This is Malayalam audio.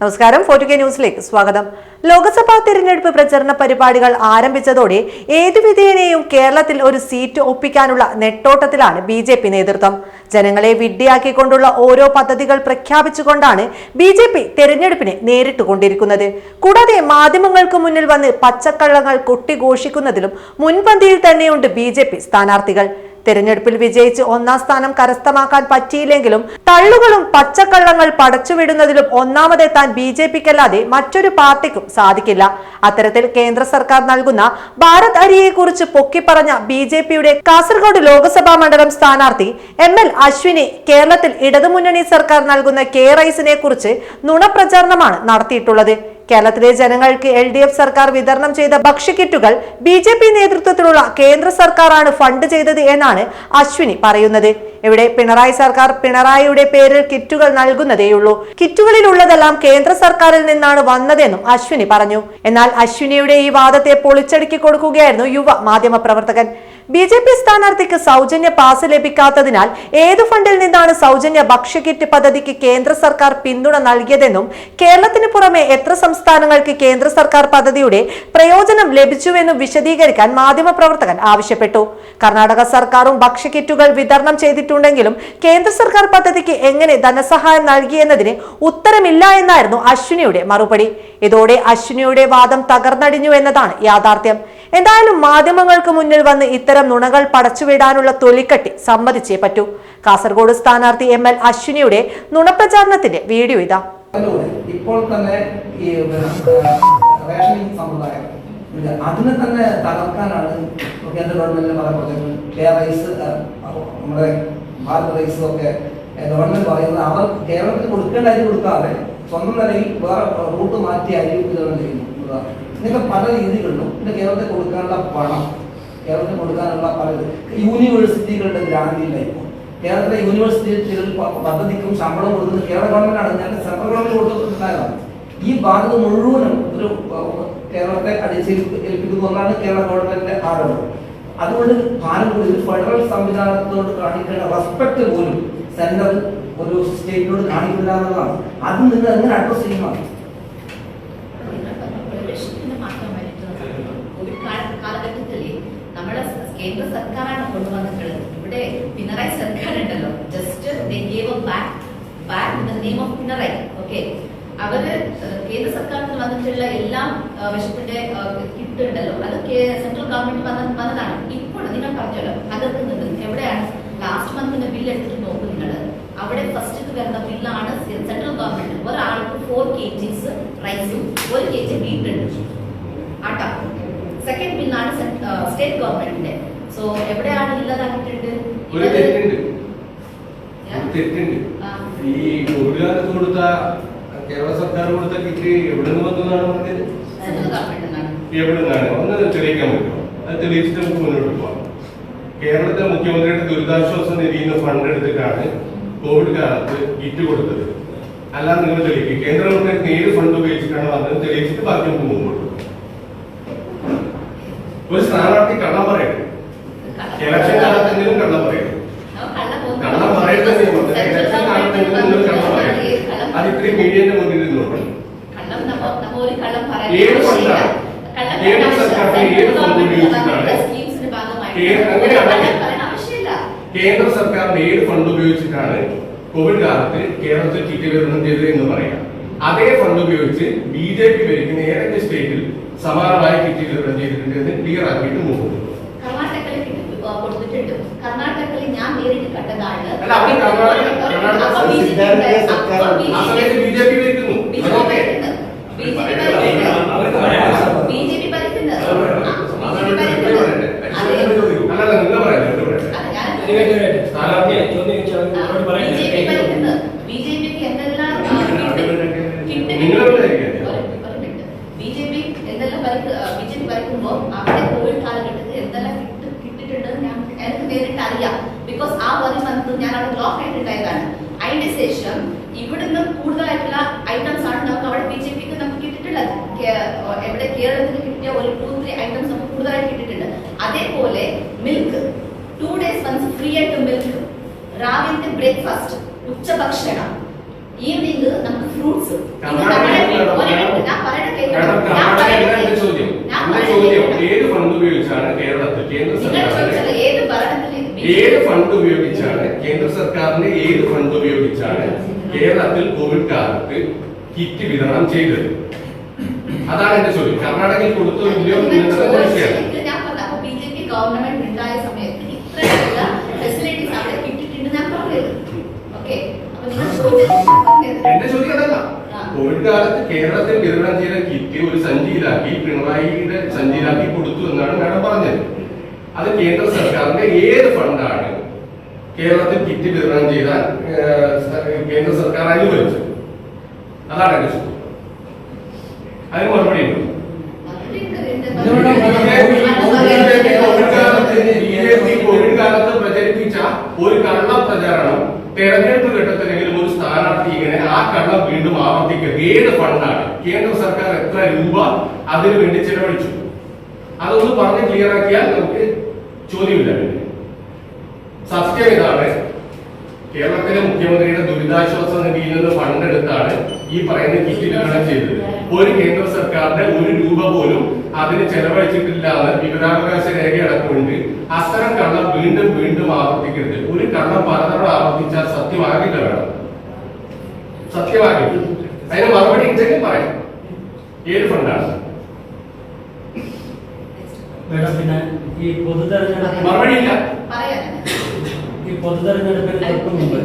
നമസ്കാരം. ഫോർട്ടി കെ ന്യൂസിലേക്ക് സ്വാഗതം. ലോക്സഭാ തിരഞ്ഞെടുപ്പ് പ്രചരണ പരിപാടികൾ ആരംഭിച്ചതോടെ ഏതു വിധേയനെയും കേരളത്തിൽ ഒരു സീറ്റ് ഒപ്പിക്കാനുള്ള നെട്ടോട്ടത്തിലാണ് ബി ജെ പി നേതൃത്വം. ജനങ്ങളെ വിഡ്ഢിയാക്കിക്കൊണ്ടുള്ള ഓരോ പദ്ധതികൾ പ്രഖ്യാപിച്ചുകൊണ്ടാണ് ബി ജെ പി തെരഞ്ഞെടുപ്പിനെ നേരിട്ടുകൊണ്ടിരിക്കുന്നത്. കൂടാതെ മാധ്യമങ്ങൾക്ക് മുന്നിൽ വന്ന് പച്ചക്കള്ളങ്ങൾ കൊട്ടിഘോഷിക്കുന്നതിലും മുൻപന്തിയിൽ തന്നെയുണ്ട് ബി ജെ പി സ്ഥാനാർത്ഥികൾ. തെരഞ്ഞെടുപ്പിൽ വിജയിച്ച് ഒന്നാം സ്ഥാനം കരസ്ഥമാക്കാൻ പറ്റിയില്ലെങ്കിലും തള്ളുകളും പച്ചക്കള്ളങ്ങൾ പടച്ചുവിടുന്നതിലും ഒന്നാമതെത്താൻ ബി ജെ പിക്കല്ലാതെ മറ്റൊരു പാർട്ടിക്കും സാധിക്കില്ല. അത്തരത്തിൽ കേന്ദ്ര സർക്കാർ നൽകുന്ന ഭാരത് അരിയെ കുറിച്ച് പൊക്കിപ്പറഞ്ഞ ബി ജെ പിയുടെ കാസർഗോഡ് ലോക്സഭാ മണ്ഡലം സ്ഥാനാർത്ഥി എം എൽ അശ്വിനി കേരളത്തിൽ ഇടതുമുന്നണി സർക്കാർ നൽകുന്ന കെ റൈസിനെ കുറിച്ച് നുണപ്രചാരണമാണ് നടത്തിയിട്ടുള്ളത്. കേരളത്തിലെ ജനങ്ങൾക്ക് എൽ ഡി എഫ് സർക്കാർ വിതരണം ചെയ്ത ഭക്ഷ്യക്കിറ്റുകൾ ബി ജെ പി നേതൃത്വത്തിലുള്ള കേന്ദ്ര സർക്കാരാണ് ഫണ്ട് ചെയ്തത് എന്നാണ് അശ്വിനി പറയുന്നത്. ഇവിടെ പിണറായി സർക്കാർ പിണറായിയുടെ പേരിൽ കിറ്റുകൾ നൽകുന്നതേയുള്ളൂ. കിറ്റുകളിലുള്ളതെല്ലാം കേന്ദ്ര സർക്കാരിൽ നിന്നാണ് വന്നതെന്നും അശ്വിനി പറഞ്ഞു. എന്നാൽ അശ്വിനിയുടെ ഈ വാദത്തെ പൊളിച്ചടുക്കി കൊടുക്കുകയായിരുന്നു യുവ മാധ്യമ പ്രവർത്തകൻ ബി ജെ പി സ്ഥാനാർത്ഥിക്ക് സൗജന്യ പാസ് ലഭിക്കാത്തതിനാൽ ഏതു ഫണ്ടിൽ നിന്നാണ് സൗജന്യ ഭക്ഷ്യകിറ്റ് പദ്ധതിക്ക് കേന്ദ്ര സർക്കാർ പിന്തുണ നൽകിയതെന്നും കേരളത്തിന് പുറമെ എത്ര സംസ്ഥാനങ്ങൾക്ക് കേന്ദ്ര സർക്കാർ പദ്ധതിയുടെ പ്രയോജനം ലഭിച്ചുവെന്നും വിശദീകരിക്കാൻ മാധ്യമപ്രവർത്തകൻ ആവശ്യപ്പെട്ടു. കർണാടക സർക്കാരും ഭക്ഷ്യകിറ്റുകൾ വിതരണം ചെയ്തിട്ടുണ്ടെങ്കിലും കേന്ദ്ര സർക്കാർ പദ്ധതിക്ക് എങ്ങനെ ധനസഹായം നൽകിയെന്നതിന് ഉത്തരമില്ല എന്നായിരുന്നു അശ്വിനിയുടെ മറുപടി. ഇതോടെ അശ്വിനിയുടെ വാദം തകർന്നടിഞ്ഞു എന്നതാണ് യാഥാർത്ഥ്യം. എന്തായാലും മാധ്യമങ്ങൾക്ക് മുന്നിൽ വന്ന് ഇത്തരം നുണകൾ പടച്ചുവിടാനുള്ള തൊലിക്കട്ടി സമ്മതിച്ചേ പറ്റൂ. കാസർഗോഡ് സ്ഥാനാർത്ഥി എം എൽ അശ്വിനിയുടെ നുണപ്രചാരണത്തിന്റെ വീഡിയോ ഇതാ. ഇപ്പോൾ തന്നെ ഈ റേഷനിങ് സമ്പ്രദായം അതിനെ തന്നെ തകർക്കാനാണ് കേന്ദ്ര ഗവൺമെന്റിന്റെ പല റൈസ് നമ്മുടെ ഭാരത് റൈസും ഒക്കെ ഗവൺമെന്റ് പറയുന്നത് അവർ കേരളത്തിൽ കൊടുക്കേണ്ട അരി കൊടുക്കാതെ സ്വന്തം നിലയിൽ വേറെ റൂട്ട് മാറ്റി അരി വിതരണം ചെയ്യുന്നു. ഇതൊക്കെ പല രീതികളിലും പിന്നെ കേരളത്തിൽ കൊടുക്കാനുള്ള പണം കേരളത്തിൽ കൊടുക്കാനുള്ള പല യൂണിവേഴ്സിറ്റികളുടെ ഗ്രാൻഡില്ല ഇപ്പോൾ. കേരളത്തിലെ യൂണിവേഴ്സിറ്റികളിൽ പദ്ധതിക്കും ശമ്പളം കൊടുക്കുന്നത് കേരള ഗവൺമെന്റാണ്. ഞാൻ സെൻട്രൽ ഗവൺമെന്റ് കൊടുത്തിട്ടുണ്ടായതാണ്. ഈ ബാധ്യത മുഴുവനും ഒരു കേരളത്തെ അടിച്ചേൽപ്പിക്കുന്നു ഒന്നാണ് കേരള ഗവൺമെന്റിന്റെ ആരോപണം. അതുകൊണ്ട് ഒരു ഫെഡറൽ സംവിധാനത്തോട് കാണിക്കേണ്ട റെസ്പെക്ട് പോലും സെൻട്രൽ ഒരു സ്റ്റേറ്റിനോട് കാണിക്കില്ല എന്നുള്ളതാണ്. അത് നിങ്ങൾ എങ്ങനെ അഡ്രസ് ചെയ്യുന്നതാണ് പ്രവേശനത്തിന് മാത്രമായിട്ട് കോവിഡ് കാല- കാലഘട്ടത്തിൽ നമ്മുടെ സ- കേന്ദ്ര സർക്കാരാണ് കൊണ്ടുവന്നിട്ടുള്ളത് ഇവിടെ പിണറായി സർക്കാർ ഉണ്ടല്ലോ just name of Pinarayi okay അവർ കേന്ദ്ര സർക്കാരിൽ വന്നിട്ടുള്ള എല്ലാം കിറ്റ് ഉണ്ടല്ലോ അത് സെൻട്രൽ ഗവൺമെന്റ് വന്ന വന്നതാണ്. ഇപ്പോൾ നിങ്ങൾ പറഞ്ഞല്ലോ തകർക്കുന്നത് എവിടെയാണ് ലാസ്റ്റ് മന്തിന്റെ ബില്ല് എടുത്തിട്ട് നോക്കും നിങ്ങൾ? അവിടെ ഫസ്റ്റ് വരുന്ന ബില്ലാണ് സെൻട്രൽ ഗവൺമെന്റ് ഒരാൾക്ക് ഫോർ കെ ജിസ് റൈസും ഒരു കെ ജി വീട്ടുണ്ട് ആട്ടാ? സെക്കൻഡ് ബില്ലാണ് സ്റ്റേറ്റ് ഗവൺമെന്റിന്റെ സോ എവിടെയാണ് ഇല്ലാതാക്കിയിട്ടുണ്ട് ഒരു തെറ്റുണ്ട്. തെറ്റുണ്ട്. ഈ കാലത്ത് കൊടുത്ത കേരള സർക്കാർ കൊടുത്ത കിറ്റ് എവിടെ നിന്ന് വന്നതാണ് പറഞ്ഞത്? എവിടെ നിന്നാണ് ഒന്ന് തെളിയിക്കാൻ പറ്റുമോ? അത് തെളിയിച്ചിട്ട് നമുക്ക് മുന്നോട്ട് പോകാം കേരളത്തിലെ മുഖ്യമന്ത്രിയുടെ ദുരിതാശ്വാസ നിധിയിൽ നിന്ന് ഫണ്ട് എടുത്തിട്ടാണ് കോവിഡ് കാലത്ത് കിറ്റ് കൊടുത്തത്. അല്ലാതെ നിങ്ങൾ തെളിയിക്കും. കേന്ദ്ര ഗവൺമെന്റ് നേര് ഫണ്ട് ഉപയോഗിച്ചിട്ടാണ് വന്നത്. തെളിയിച്ചിട്ട് ബാക്കി നമുക്ക് മുമ്പോട്ട് ഒരു സ്ഥാനാർത്ഥി കള്ളം പറയട്ടെ. ഇലക്ഷൻ കാലത്തെങ്കിലും കള്ളം പറയട്ടെ എന്ന് ഞാൻ പറഞ്ഞത്. ഇലക്ഷൻ കാലത്തെങ്കിലും നിങ്ങൾ കള്ളം പറയട്ടെ അത് ഇത്രയും മീഡിയന്റെ മുന്നിൽ ഏത് ഫണ്ടാണ്? സർക്കാരിന്റെ ഫണ്ട് ഉപയോഗിച്ചിട്ടാണ്? കേന്ദ്ര സർക്കാരിന്റെ ഏത് ഫണ്ട് ഉപയോഗിച്ചിട്ടാണ് കോവിഡ് കാലത്ത് കേരളത്തിൽ കിറ്റ് വിതരണം ചെയ്തത് എന്ന് പറയാം. അതേ ഫണ്ട് ഉപയോഗിച്ച് ബി ജെ പി ഭരിക്കുന്ന ഏതൊക്കെ സ്റ്റേറ്റിൽ സമാനമായ കിറ്റ് വിതരണം ചെയ്തിട്ടുണ്ട് എന്ന് ക്ലിയർ ആക്കിയിട്ട് പോകുന്നു കർണാടകത്തിൽ കർണാടകയിൽ ഞാൻ നേരിട്ട് കണ്ടതാണ്. അല്ല, അവിടെ കർണാടക- നിങ്ങൾ പറയാം നിങ്ങൾ പറയാം അത് ഞാൻ സ്ഥാനാർത്ഥി ബിജെപി ഭരിക്കുന്നു ബിജെപിക്ക് എന്തെല്ലാം ആ, കിട്ട് കിട്ട് നിങ്ങൾ ഭരിക്കുക. ബിജെപി എന്തെല്ലാം ബിജെപി ഭരിക്കുമ്പോൾ അവിടെ കോവിഡ് കാലഘട്ടത്തിൽ എന്തെല്ലാം കിട്ട് കിട്ടിയിട്ടുണ്ടെന്ന് ഞാൻ എനിക്ക് നേരിട്ട് അറിയാം ബിക്കോസ് ആ ഒരു മന്ത് ഞാൻ അവിടെ ലോക്ക് ആയിട്ടുണ്ടായതാണ് അതിന്റെ ശേഷം ഇവിടുന്ന് കൂടുതലായിട്ടുള്ള ഐറ്റംസ് ആണ് നമുക്ക് അവിടെ ബി ജെ പിക്ക് നമുക്ക് കിട്ടിയിട്ടുള്ളത്. എവിടെ കേരളത്തിൽ കിട്ടിയ ഒരു ടു ത്രീ ഐറ്റംസ് നമുക്ക് കൂടുതലായിട്ട് കിട്ടിയിട്ടുണ്ട്. അതേപോലെ milk two days once free ആയിട്ട് മിൽക്ക് രാവിലത്തെ ബ്രേക്ക്ഫാസ്റ്റ് ഉച്ചഭക്ഷണം. ഈവനിങ് നമുക്ക് ഫ്രൂട്ട്സ് കർണാടകയിൽ ഒരു മിനിറ്റ്, ഞാൻ പറയണ കേൾക്കണം. കാരണം ഞാൻ കർണാടകയിൽ പറയണ എന്റെ ചോദ്യം ഞാൻ എന്റെ പറയണ ചോദ്യം കേൾക്കണം. ഏത് ഫണ്ട് ഉപയോഗിച്ചാണ് കേരളത്തിൽ കേന്ദ്ര നിങ്ങൾ ചോദിച്ചത് സർക്കാർ ഏത് ഭരണത്തിൽ ഏത് ഫണ്ട് ഉപയോഗിച്ചാണ് കേന്ദ്ര സർക്കാരിന്റെ ഏത് ഫണ്ട് ഉപയോഗിച്ചാണ് കേരളത്തിൽ കോവിഡ് കാലത്ത് കിറ്റ് വിതരണം ചെയ്തത്. അതാണ് എന്റെ ചോദ്യം. കർണാടകയിൽ കൊടുത്ത ഇല്ലയോ ഗവൺമെന്റ് ഉണ്ടായ സമയത്ത് ഇത്രയുള്ള ഫെസിലിറ്റീസ് അവിടെ കിട്ടിയിട്ടുണ്ട്. ഞാൻ പറഞ്ഞത്. ഓക്കെ. എന്റെ ചോദ്യം അതല്ല. കോവിഡ് കാലത്ത് കേരളത്തിൽ വിതരണം ചെയ്ത കിറ്റ് ഒരു സഞ്ചിയിലാക്കി പിണറായിയുടെ സഞ്ചിയിലാക്കി കൊടുത്തു എന്നാണ് മാഡം പറഞ്ഞത്. അത് കേന്ദ്ര സർക്കാരിന്റെ ഏത് ഫണ്ടാണ് കേരളത്തിൽ കിറ്റ് വിതരണം ചെയ്താൽ കേന്ദ്ര സർക്കാർ അനുവദിച്ചു അതാണ് എന്റെ ചോദ്യം അതിന് മറുപടി ഉണ്ടോ. കോവിഡ് കാലത്ത് പ്രചരിപ്പിച്ച ഒരു കള്ള പ്രചാരണം തെരഞ്ഞെടുപ്പ് ഘട്ടത്തിലെങ്കിലും ഒരു സ്ഥാനാർത്ഥി ഇങ്ങനെ ആ കള്ളം വീണ്ടും ആവർത്തിക്കുക. ഏത് ഫണ്ടാണ്? കേന്ദ്ര സർക്കാർ എത്ര രൂപ അതിനു വേണ്ടി ചെലവഴിച്ചു? അതൊന്ന് പറഞ്ഞ് ക്ലിയർ ആക്കിയാൽ നമുക്ക് ചോദ്യമില്ല സത്യം ഇതാണ് കേരളത്തിലെ മുഖ്യമന്ത്രിയുടെ ദുരിതാശ്വാസ നിധിയിൽ നിന്ന് ഫണ്ട് എടുത്താണ് ഈ പറയുന്ന കിറ്റ് വിതരണം ചെയ്തത്. ഒരു കേന്ദ്ര സർക്കാരിന്റെ ഒരു രൂപ പോലും അതിന് ചെലവഴിച്ചിട്ടില്ല എന്ന് വിവരാവകാശ രേഖ അടക്കമുണ്ട്. അത്തരം കള്ളം വീണ്ടും വീണ്ടും ആവർത്തിക്കരുത്. ഒരു കള്ളം പലതവണ ആവർത്തിച്ചാൽ സത്യമാകില്ല വേണം. സത്യമാകില്ല അതിന് മറുപടി ഉണ്ടെങ്കിൽ പറയാം. ഏത് ഫണ്ടാണ് മേഡം പിന്നെ ഈ പൊതു തെരഞ്ഞെടുപ്പ് മറുപടി ഇല്ല. പറയാൻ ഈ പൊതു തെരഞ്ഞെടുപ്പിന് തൊട്ട് മുമ്പ്